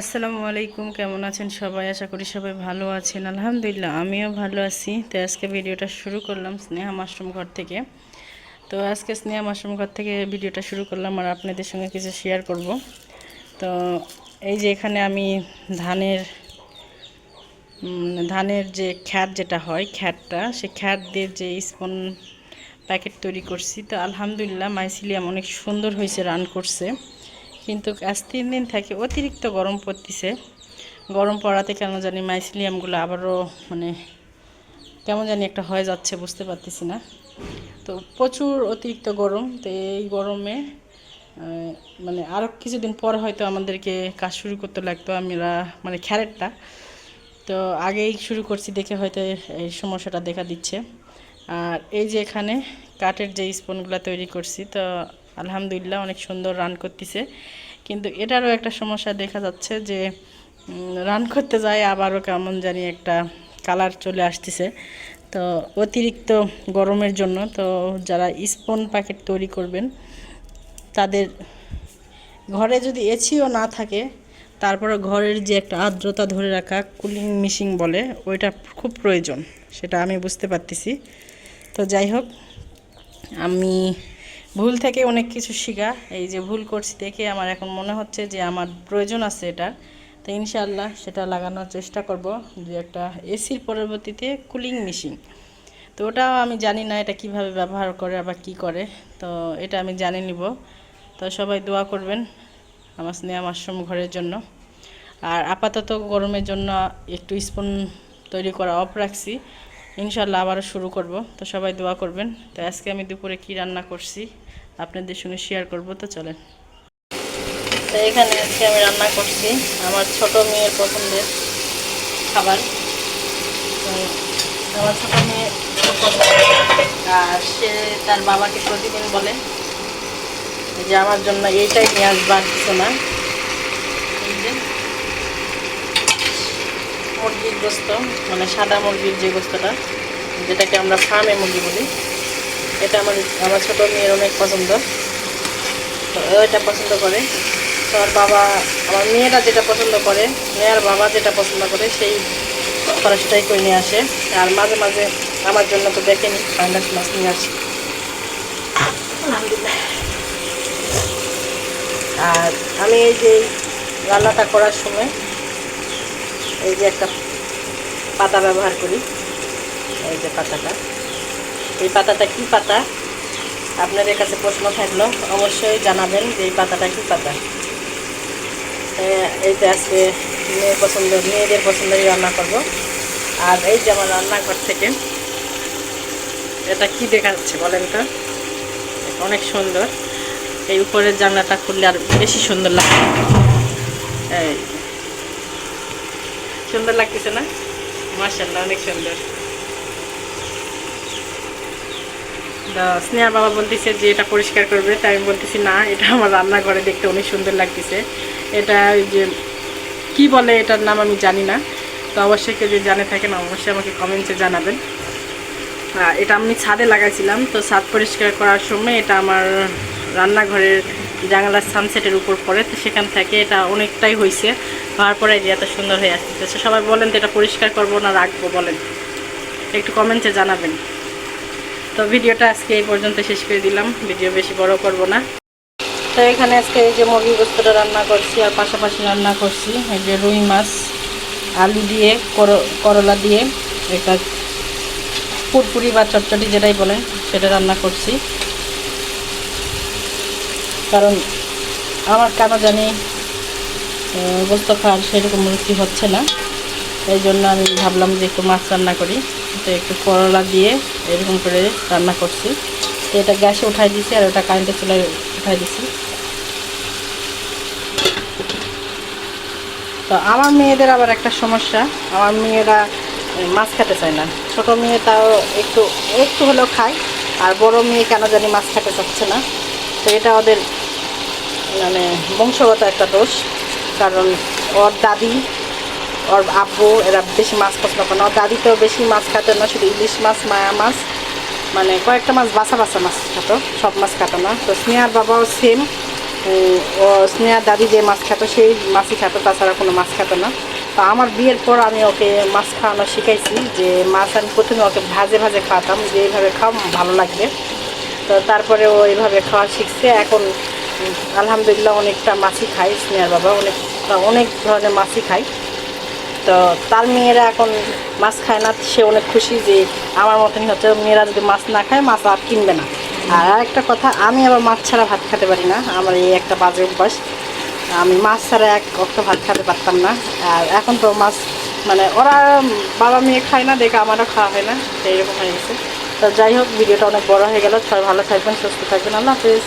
আসসালামু আলাইকুম, কেমন আছেন সবাই? আশা করি সবাই ভালো আছেন। আলহামদুলিল্লাহ, আমিও ভালো আছি। তো আজকে ভিডিওটা শুরু করলাম স্নেহা মাশরুম ঘর থেকে। তো আজকে স্নেহা মাশরুম ঘর থেকে ভিডিওটা শুরু করলাম আর আপনাদের সঙ্গে কিছু শেয়ার করব। তো এই যে এখানে আমি ধানের ধানের যে খ্যাট যেটা হয় খ্যাটটা সে খ্যাট দিয়ে যে স্পন প্যাকেট তৈরি করছি। তো আলহামদুলিল্লাহ, মাইসিলিয়াম অনেক সুন্দর হয়েছে রান করছে। কিন্তু আজ তিন দিন থেকে অতিরিক্ত গরম পড়তেছে। গরম পড়াতে কেন জানি মাইসিলিয়ামগুলো আবারও মানে কেমন জানি একটা হয়ে যাচ্ছে, বুঝতে পারতেছি না। তো প্রচুর অতিরিক্ত গরম, তো এই গরমে মানে আরও কিছুদিন পর হয়তো আমাদেরকে কাজ শুরু করতে লাগতো, আমরা মানে খ্যারেটটা। তো আগেই শুরু করছি দেখে হয়তো এই সমস্যাটা দেখা দিচ্ছে। আর এই যে এখানে কাঠের যে স্পুনগুলো তৈরি করছি, তো আলহামদুলিল্লাহ অনেক সুন্দর রান করতেছে। কিন্তু এটারও একটা সমস্যা দেখা যাচ্ছে যে রান করতে যায় আবারও কেমন জানি একটা কালার চলে আসতেছে। তো অতিরিক্ত গরমের জন্য তো যারা স্পন প্যাকেট তৈরি করবেন, তাদের ঘরে যদি এসিও না থাকে তারপরে ঘরের যে একটা আর্দ্রতা ধরে রাখা কুলিং মেশিন বলে, ওইটা খুব প্রয়োজন, সেটা আমি বুঝতে পারতেছি। তো যাই হোক, আমি ভুল থেকে অনেক কিছু শেখা। এই যে ভুল করছি দেখে আমার এখন মনে হচ্ছে যে আমার প্রয়োজন আছে এটা তো ইনশাআল্লাহ সেটা লাগানোর চেষ্টা করব। যে একটা এসির পরবর্তীতে কুলিং মেশিন তো ওটাও আমি জানি না এটা কীভাবে ব্যবহার করে আবার কি করে। তো এটা আমি জানি নিব। তো সবাই দোয়া করবেন আমার স্নেহা মাশরুম ঘরের জন্য। আর আপাতত গরমের জন্য একটু স্পুন তৈরি করা অফ রাখছি। ইনশাল্লাহ আবারও শুরু করব। তো সবাই দোয়া করবেন। তো আজকে আমি দুপুরে কি রান্না করছি? আপনাদের সঙ্গে শেয়ার করব, তো চলেন। তো এখানে আজকে আমি রান্না করছি আমার ছোট মেয়ের পছন্দের খাবার। আমার ছোট মেয়ে। আর সে তার বাবাকে প্রতিদিন বলে যে, আমার জন্য এইটাই নিয়ে আসবার কিছু না। মুরগির গোস্ত মানে সাদা মুরগির যে গোস্তটা, যেটাকে আমরা ফার্মে মুরগি বলি। এটা আমার আমার ছোটো মেয়ের অনেক পছন্দ। এটা পছন্দ করে। তো আর বাবা আমার মেয়েরা যেটা পছন্দ করে মেয়ের বাবা যেটা পছন্দ করে, সেই খরচটাই করে নিয়ে আসে। আর মাঝে মাঝে আমার জন্য তো দেখেনি পাঙ্গাস মাছ নিয়ে আসে। আর আমি এই যে রান্নাটা করার সময় এই যে একটা পাতা ব্যবহার করি। এই যে পাতাটা। এই পাতাটা কি পাতা? আপনাদের কাছে প্রশ্ন থাকল, অবশ্যই জানাবেন যে এই পাতাটা কি পাতা। এই যে আজকে মেয়ের পছন্দ, মেয়েদের পছন্দেরই রান্না করব। আর এই যে আমার রান্নাঘর থেকে, এটা কি দেখাচ্ছে বলেন তো? অনেক সুন্দর। এই উপরের জানলাটা খুললে আর বেশি সুন্দর লাগে এই সুন্দর লাগতেছে না? মার্শাল্লাহ অনেক সুন্দর তো স্নেহার বাবা বলতেছে যে এটা পরিষ্কার করবে। তাই আমি বলতেছি, না, এটা আমার রান্নাঘরে দেখতে অনেক সুন্দর লাগতেছে। এটা যে কি বলে এটার নাম আমি জানি না। তো অবশ্যই কেউ যদি জানে থাকেন, অবশ্যই আমাকে কমেন্টসে জানাবেন। এটা আমি ছাদে লাগাইছিলাম। তো ছাদ পরিষ্কার করার সময় এটা আমার রান্নাঘরের জানালার সানসেটের উপর পড়ে। তো সেখান থেকে এটা অনেকটাই হয়েছে হওয়ার পরে যে এত সুন্দর হয়ে আসতেছে। সবাই বলেন তো এটা পরিষ্কার করব না রাখব বলেন। একটু কমেন্টে জানাবেন। তো ভিডিওটা আজকে এই পর্যন্ত শেষ করে দিলাম। ভিডিও বেশি বড় করব না। তো এখানে আজকে এই যে মুরগি গোস্তটা রান্না করছি আর পাশাপাশি রান্না করছি, এই যে রুই মাছ, আলু দিয়ে করলা দিয়ে একটা পুরপুরি বা চটচটি যেটাই বলেন, সেটা রান্না করছি। কারণ আমার কেন জানি গোস্ত খাওয়ার সেরকম রুচি হচ্ছে না। এই জন্য আমি ভাবলাম যে একটু মাছ রান্না করি। তো একটু করলা দিয়ে এরকম করে রান্না করছি। তো এটা গ্যাসে উঠাই দিছি আর ওটা কারেন্টের চুলায় উঠাই দিছি। তো আমার মেয়েদের আবার একটা সমস্যা। আমার মেয়েরা মাছ খেতে চায় না। ছোট মেয়ে তাও একটু একটু হলেও খায়, আর বড় মেয়ে কেন জানি মাছ খেতে চাচ্ছে না। তো এটা ওদের মানে বংশগত একটা দোষ। কারণ ওর দাদি ওর আব্বু, এরা বেশি মাছ পছন্দ করে না। দাদি তো বেশি মাছ খাতো না শুধু ইলিশ মাছ, মায়া মাছ মানে কয়েকটা মাছ, বাছা বাছা মাছ খাতো সব মাছ খাতো না। তো স্নেহার বাবাও সেম ও স্নেহার দাদি যে মাছ খাতো সেই মাছই খাতো তাছাড়া কোনো মাছ খাতো না। তো আমার বিয়ের পর আমি ওকে মাছ খাওয়ানো শিখাইছি যে মাছ আমি প্রথমে ওকে ভাজে ভাজে খাওয়াতাম, যে এইভাবে খাও, ভালো লাগবে। তো তারপরে ও এইভাবে খাওয়া শিখছে। এখন আলহামদুলিল্লাহ অনেকটা মাছই খাই স্নেহার বাবা অনেক অনেক ধরনের মাছই খায়। তো তার মেয়েরা এখন মাছ খায় না, সে অনেক খুশি যে আমার মতনই হচ্ছে মেয়েরা যদি মাছ না খায়, মাছ আর কিনবে না। আর একটা কথা, আমি আবার মাছ ছাড়া ভাত খেতে পারি না, আমার এই একটা বাজে অভ্যাস। আমি মাছ ছাড়া এক অক্ত ভাত খেতে পারতাম না। আর এখন তো মাছ মানে ওরা বাবা মেয়ে খায় না, দেখে আমারও খাওয়া হয় না এইরকম হয়ে গেছে। তো যাই হোক, ভিডিওটা অনেক বড় হয়ে গেল, সবাই ভালো থাকবেন, সুস্থ থাকবেন, আল্লাহ হাফিজ।